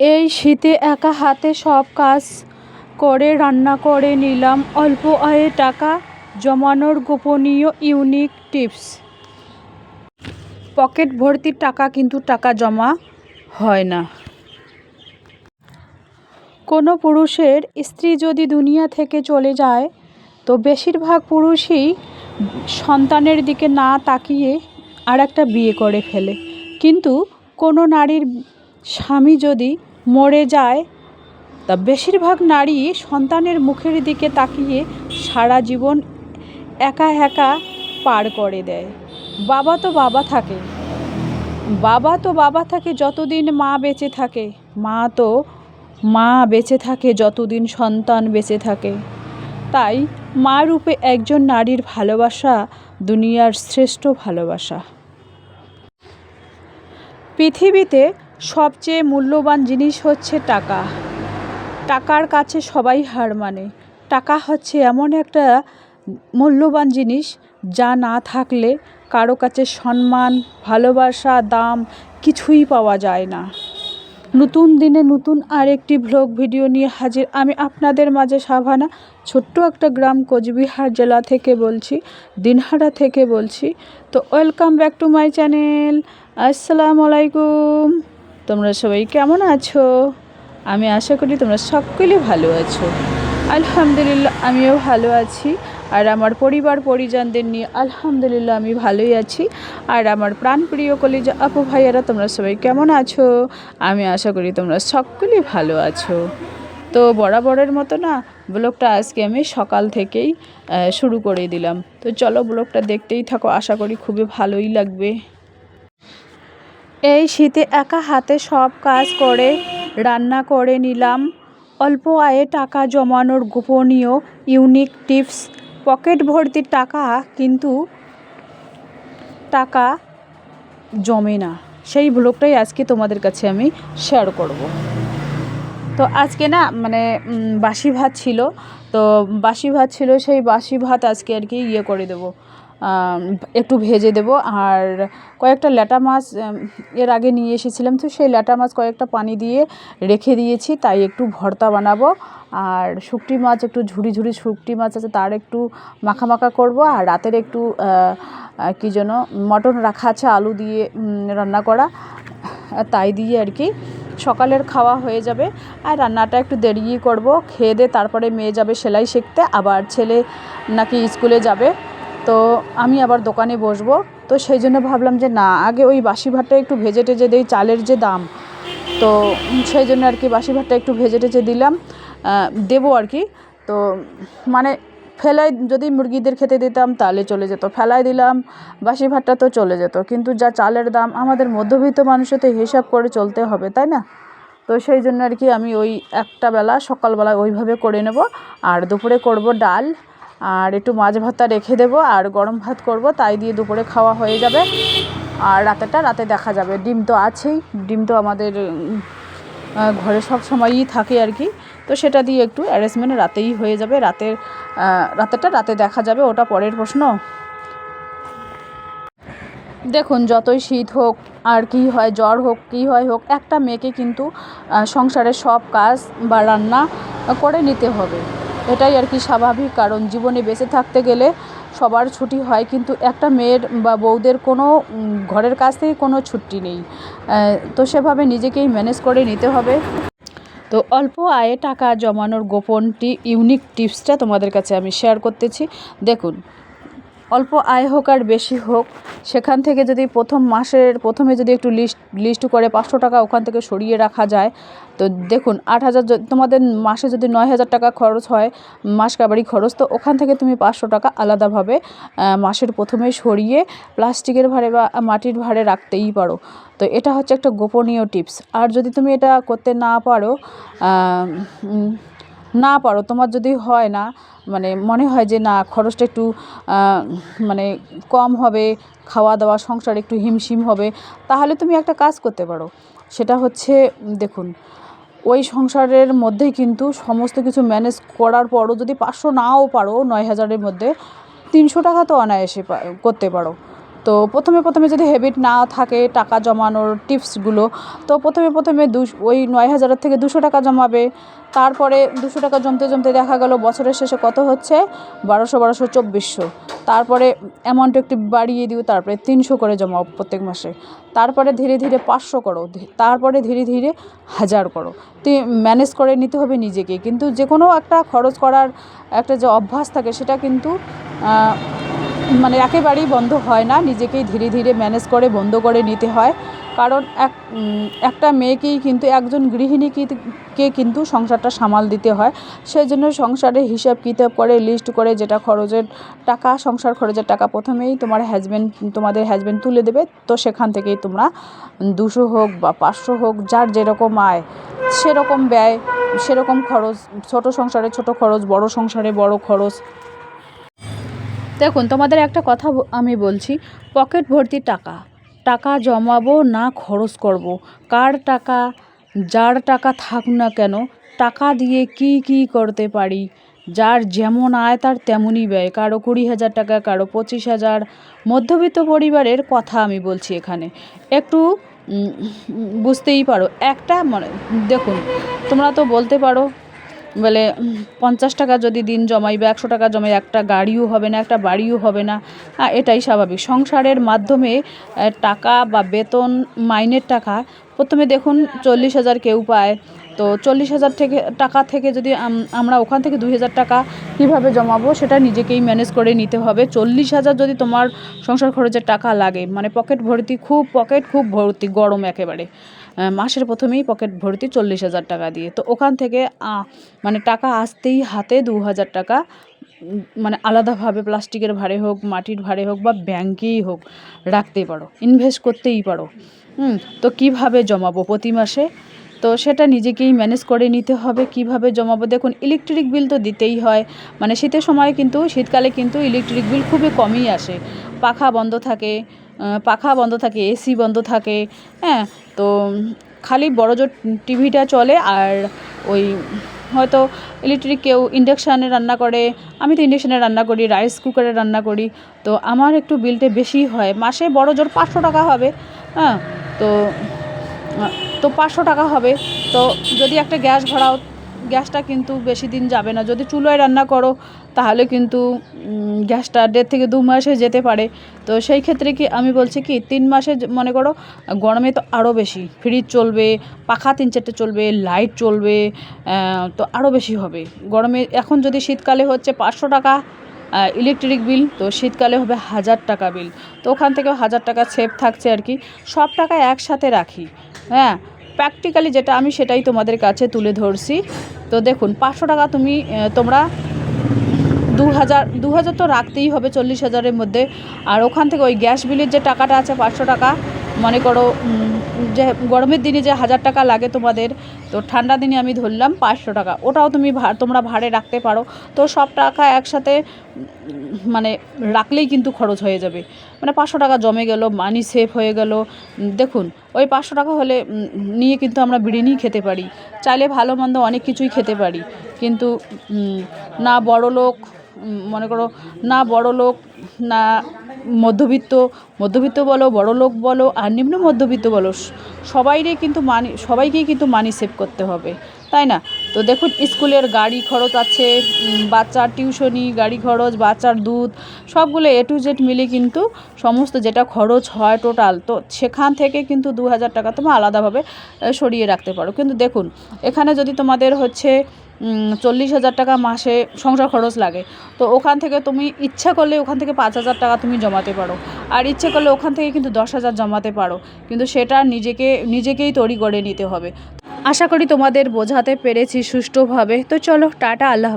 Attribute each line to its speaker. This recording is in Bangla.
Speaker 1: এই শীতে একা হাতে সব কাজ করে রান্না করে নিলাম। অল্প আয়ে টাকা জমানোর গোপনীয় ইউনিক টিপস। পকেট ভর্তি টাকা কিন্তু টাকা জমা হয় না। কোনো পুরুষের স্ত্রী যদি দুনিয়া থেকে চলে যায়, তো বেশিরভাগ পুরুষই সন্তানের দিকে না তাকিয়ে আর একটা বিয়ে করে ফেলে। কিন্তু কোনো নারীর স্বামী যদি মরে যায়, তা বেশিরভাগ নারী সন্তানের মুখের দিকে তাকিয়ে সারা জীবন একা একা পার করে দেয়। বাবা তো বাবা থাকে। বাবা তো বাবা থাকে যতদিন মা বেঁচে থাকে, মা তো মা বেঁচে থাকে যতদিন সন্তান বেঁচে থাকে। তাই মা রূপে একজন নারীর ভালোবাসা দুনিয়ার শ্রেষ্ঠ ভালোবাসা। পৃথিবীতে সবচেয়ে মূল্যবান জিনিস হচ্ছে টাকা। টাকার কাছে সবাই হার মানে। টাকা হচ্ছে এমন একটা মূল্যবান জিনিস যা না থাকলে কারও কাছে সম্মান, ভালোবাসা, দাম কিছুই পাওয়া যায় না। নতুন দিনে নতুন আরেকটি ভ্লগ ভিডিও নিয়ে হাজির আমি আপনাদের মাঝে সাভানা, ছোট্ট একটা গ্রাম কোচবিহার জেলা থেকে বলছি, দিনহাটা থেকে বলছি। তো welcome back to my channel আসসালামু আলাইকুম। তোমরা সবাই কেমন আছো? আমি আশা করি তোমরা সকলে ভালো আছো। আলহামদুলিল্লাহ, আমিও ভালো আছি। আর আমার পরিবার, পরিজনদের নিয়ে আলহামদুলিল্লাহ আমি ভালোই আছি। আর আমার প্রাণপ্রিয় কলিজা আপু ভাইয়ারা, তোমরা সবাই কেমন আছো? আমি আশা করি তোমরা সকলেই ভালো আছো। তো বরাবরের মতো না, ব্লগটা আজকে আমি সকাল থেকেই শুরু করে দিলাম। তো চলো ব্লগটা দেখতেই থাকো, আশা করি খুবই ভালোই লাগবে। এই শীতে একা হাতে সব কাজ করে, রান্না করে নিলাম। অল্প আয়ে টাকা জমানোর গোপনীয় ইউনিক টিপস পকেট ভর্তি টাকা কিন্তু টাকা জমে না। সেই ব্লগটাই আজকে তোমাদের কাছে আমি শেয়ার করব। তো আজকে না মানে বাসি ভাত ছিল। তো বাসি ভাত ছিল, সেই বাসি ভাত আজকে আর কি ইয়ে করে দেবো। একটু ভেজে দেব। আর কয়েকটা ল্যাটা মাছ এর আগে নিয়ে এসেছিলাম তো, সেই ল্যাটা মাছ কয়েকটা পানি দিয়ে রেখে দিয়েছি, তাই একটু ভর্তা বানাবো। আর শুকটি মাছ, একটু ঝুড়ি ঝুড়ি শুকটি মাছ আছে, তার একটু মাখা মাখা করব। আর রাতের একটু কী যেন, মটন রাখা আছে, আলু দিয়ে রান্না করা তাই দিয়ে আর কি। সকালের খাওয়া হয়ে যাবে। আর রান্নাটা একটু দেরিই করব। খেয়ে দিয়ে তারপরে মেয়ে যাবে সেলাই শিখতে, আবার ছেলে নাকি স্কুলে যাবে। তো আমি আবার দোকানে বসবো। তো সেই জন্য ভাবলাম যে না, আগে ওই বাসি ভাতটা একটু ভেজে টেজে দিই চালের যে দাম। তো সেই জন্য আর কি বাসি ভাতটা একটু ভেজে টেজে দিলাম। দেবো আর কি। তো মানে ফেলাই যদি মুরগিদের খেতে দিতাম তাহলে চলে যেত। ফেলাই দিলাম, বাসি ভাতটা তো চলে যেত। কিন্তু যা চালের দাম, আমাদের মধ্যবিত্ত মানুষের তো হিসাব করে চলতে হবে, তাই না? তো সেই জন্য আর কি আমি ওই একটা বেলা সকালবেলা ওইভাবে করে নেব। আর দুপুরে করব ডাল আর একটু মাছ ভাতটা রেখে দেবো, আর গরম ভাত করব, তাই দিয়ে দুপুরে খাওয়া হয়ে যাবে। আর রাতেরটা রাতে দেখা যাবে। ডিম তো আছেই, ডিম তো আমাদের ঘরে সব সময়ই থাকে আর কি। তো সেটা দিয়ে একটু অ্যারেঞ্জমেন্ট রাতেই হয়ে যাবে। রাতের রাতেরটা রাতে দেখা যাবে, ওটা পরের প্রশ্ন। দেখুন, যতই শীত হোক, আর কি হয়, জ্বর হোক, কী হয় হোক, একটা মেয়েকে কিন্তু সংসারের সব কাজ বা রান্না করে নিতে হবে। এটাই আর কি স্বাভাবিক, কারণ জীবনে বেঁচে থাকতে গেলে সবার ছুটি হয়, কিন্তু একটা মেয়ের বা বউদের কোনো ঘরের কাছ থেকে কোনো ছুটি নেই। তো সেভাবে নিজেকেই ম্যানেজ করে নিতে হবে। তো অল্প আয়ে টাকা জমানোর গোপনটি ইউনিক টিপসটা তোমাদের কাছে আমি শেয়ার করতেছি। দেখুন অল্প আয় হোক আর বেশি হোক, সেখান থেকে যদি প্রথম মাসের, প্রথমে যদি একটু লিস্ট লিস্ট করে পাঁচশো টাকা ওখান থেকে সরিয়ে রাখা যায়, তো দেখুন আট হাজার তোমাদের মাসে যদি নয় হাজার টাকা খরচ হয়, মাস কাবারি খরচ, তো ওখান থেকে তুমি পাঁচশো টাকা আলাদাভাবে মাসের প্রথমে সরিয়ে প্লাস্টিকের ভারে বা মাটির ভারে রাখতেই পারো। তো এটা হচ্ছে একটা গোপনীয় টিপস আর যদি তুমি এটা করতে না পারো না পারো, তোমার যদি হয় না মানে মনে হয় যে না, খরচটা একটু মানে কম হবে, খাওয়া দাওয়া, সংসার একটু হিমশিম হবে, তাহলে তুমি একটা কাজ করতে পারো। সেটা হচ্ছে, দেখুন, ওই সংসারের মধ্যেই কিন্তু সমস্ত কিছু ম্যানেজ করার পরও যদি পাঁচশো নাও পারো, নয় হাজারের মধ্যে, তিনশো টাকা তো অনায়াসে করতে পারো। তো প্রথমে প্রথমে যদি হ্যাবিট না থাকে টাকা জমানোর টিপসগুলো, তো প্রথমে প্রথমে দু ওই নয় হাজারের থেকে দুশো টাকা জমাবে। তারপরে দুশো টাকা জমতে জমতে দেখা গেল বছরের শেষে কত হচ্ছে? বারোশো বারোশো, চব্বিশশো। তারপরে অ্যামাউন্ট একটু বাড়িয়ে দিও, তারপরে তিনশো করে জমাও প্রত্যেক মাসে। তারপরে ধীরে ধীরে পাঁচশো করো তারপরে ধীরে ধীরে হাজার করো। ম্যানেজ করে নিতে হবে নিজেকে। কিন্তু যে কোনো একটা খরচ করার একটা যে অভ্যাস থাকে, সেটা কিন্তু মানে একেবারেই বন্ধ হয় না, নিজেকেই ধীরে ধীরে ম্যানেজ করে, বন্ধ করে নিতে হয়। কারণ এক একটা মেয়েকেই কিন্তু, একজন গৃহিণীকে কিন্তু সংসারটা সামাল দিতে হয়। সেই জন্য সংসারে হিসাব কিতাব করে লিস্ট করে, যেটা খরচের টাকা, সংসার খরচের টাকা প্রথমেই তোমার হাজব্যান্ড তোমাদের হাজব্যান্ড তুলে দেবে। তো সেখান থেকেই তোমরা দুশো হোক বা পাঁচশো হোক, যার যেরকম আয়, সেরকম ব্যয়, সেরকম খরচ, ছোট সংসারে ছোট খরচ, বড় সংসারে বড় খরচ দেখুন, তোমাদের একটা কথা আমি বলছি পকেট ভর্তি টাকা। টাকা জমাবো না খরচ করব। কার টাকা, যার টাকা থাক না কেন, টাকা দিয়ে কি কি করতে পারি? যার যেমন আয়, তার তেমনই ব্যয়। কারও কুড়ি হাজার টাকা, কারও পঁচিশ হাজার। মধ্যবিত্ত পরিবারের কথা আমি বলছি এখানে। একটু বুঝতেই পারো। একটা মানে দেখুন, তোমরা তো বলতে পারো বলে পঞ্চাশ টাকা যদি দিন জমাই বা একশো টাকা জমাই একটা গাড়িও হবে না একটা বাড়িও হবে না। হ্যাঁ, এটাই স্বাভাবিক। সংসারের মাধ্যমে টাকা বা বেতন মাইনের টাকা প্রথমে দেখুন চল্লিশ হাজার কেউ পায়। তো চল্লিশ হাজার থেকে, টাকা থেকে যদি আমরা ওখান থেকে দুই হাজার টাকা কীভাবে জমাবো, সেটা নিজেকেই ম্যানেজ করে নিতে হবে। চল্লিশ হাজার যদি তোমার সংসার খরচের টাকা লাগে মানে পকেট ভর্তি খুব পকেট খুব ভর্তি, গরম একেবারে। মাসের প্রথমেই পকেট ভর্তি চল্লিশ হাজার টাকা দিয়ে। তো ওখান থেকে মানে টাকা আসতেই হাতে দু হাজার টাকা মানে আলাদাভাবে প্লাস্টিকের ভারে হোক, মাটির ভারে হোক বা ব্যাংকেই হোক, রাখতেই পারো। ইনভেস্ট করতেই পারো। হুম, তো কীভাবে জমাবো প্রতি মাসে? তো সেটা নিজেকেই ম্যানেজ করে নিতে হবে। কীভাবে জমাবো? দেখুন ইলেকট্রিক বিল তো দিতেই হয়। মানে শীতের সময় কিন্তু, শীতকালে কিন্তু ইলেকট্রিক বিল খুবই কমই আসে। পাখা বন্ধ থাকে পাখা বন্ধ থাকে এসি বন্ধ থাকে হ্যাঁ? তো খালি বড় জোর টিভিটা চলে আর ওই হয়তো ইলেকট্রিক কেউ ইন্ডাকশানে রান্না করে, আমি তো ইন্ডাকশানে রান্না করি রাইস কুকারে রান্না করি। তো আমার একটু বিলটা বেশি হয়। মাসে বড় জোর পাঁচশো টাকা হবে হ্যাঁ? তো তো পাঁচশো টাকা হবে। তো যদি একটা গ্যাস ভরাও গ্যাসটা কিন্তু বেশি দিন যাবে না। যদি চুলোয় রান্না করো, তাহলে কিন্তু গ্যাসটা দেড় থেকে দু মাসে যেতে পারে। তো সেই ক্ষেত্রে কি আমি বলছি কি, তিন মাসে মনে করো, গরমে তো আরও বেশি। ফ্রিজ চলবে, পাখা তিন চারটে চলবে, লাইট চলবে তো আরও বেশি হবে। গরমে এখন যদি শীতকালে হচ্ছে পাঁচশো টাকা ইলেকট্রিক বিল তো শীতকালে হবে হাজার টাকা বিল তো ওখান থেকেও হাজার টাকা সেভ থাকছে আর কি। সব টাকা একসাথে রাখি। হ্যাঁ প্র্যাকটিক্যালি যেটা আমি সেটাই তোমাদের কাছে তুলে ধরছি। তো দেখুন, পাঁচশো টাকা তুমি তোমরা দু হাজার দু হাজার তো রাখতেই হবে, চল্লিশ হাজারের মধ্যে। আর ওখান থেকে ওই গ্যাস বিলের যে টাকাটা আছে, পাঁচশো টাকা মনে করো যে গরমের দিনে যে হাজার টাকা লাগে তোমাদের, তো ঠান্ডা দিনে আমি ধরলাম পাঁচশো টাকা। ওটাও তুমি তোমরা ভাড়ে রাখতে পারো। তো সব টাকা একসাথে মানে রাখলেই কিন্তু খরচ হয়ে যাবে। মানে পাঁচশো টাকা জমে গেল মানি সেভ হয়ে গেল। দেখুন, ওই পাঁচশো টাকা হলে নিয়ে কিন্তু আমরা বিরিয়ানি খেতে পারি। চাইলে ভালো মন্দ অনেক কিছুই খেতে পারি। কিন্তু না বড় লোক মনে করো, না বড় লোক না মধ্যবিত্ত মধ্যবিত্ত বলো, বড় লোক বলো, আর নিম্ন মধ্যবিত্ত বলো সবাইরে কিন্তু মানি, সবাইকেই কিন্তু মানি সেভ করতে হবে, তাই না? তো দেখুন, স্কুলের গাড়ি খরচ আছে বাচ্চার টিউশনি, গাড়ি খরচ, বাচ্চার দুধ, সবগুলো এ টু জেড মিলে কিন্তু সমস্ত যেটা খরচ হয় টোটাল তো সেখান থেকে কিন্তু দু হাজার টাকা তোমরা আলাদাভাবে সরিয়ে রাখতে পারো। কিন্তু দেখুন, এখানে যদি তোমাদের হচ্ছে চল্লিশ হাজার টাকা মাসে সংসার খরচ লাগে। তো ওখান থেকে তুমি ইচ্ছা করলে ওখান থেকে পাঁচ হাজার টাকা তুমি জমাতে পারো। আর ইচ্ছে করলে ওখান থেকে কিন্তু দশ হাজার জমাতে পারো। কিন্তু সেটা নিজেকে, নিজেকেই তৈরি করে নিতে হবে। আশা করি তোমাদের বোঝাতে পেরেছি সুষ্ঠুভাবে। তো চলো, টাটা, আল্লাহ।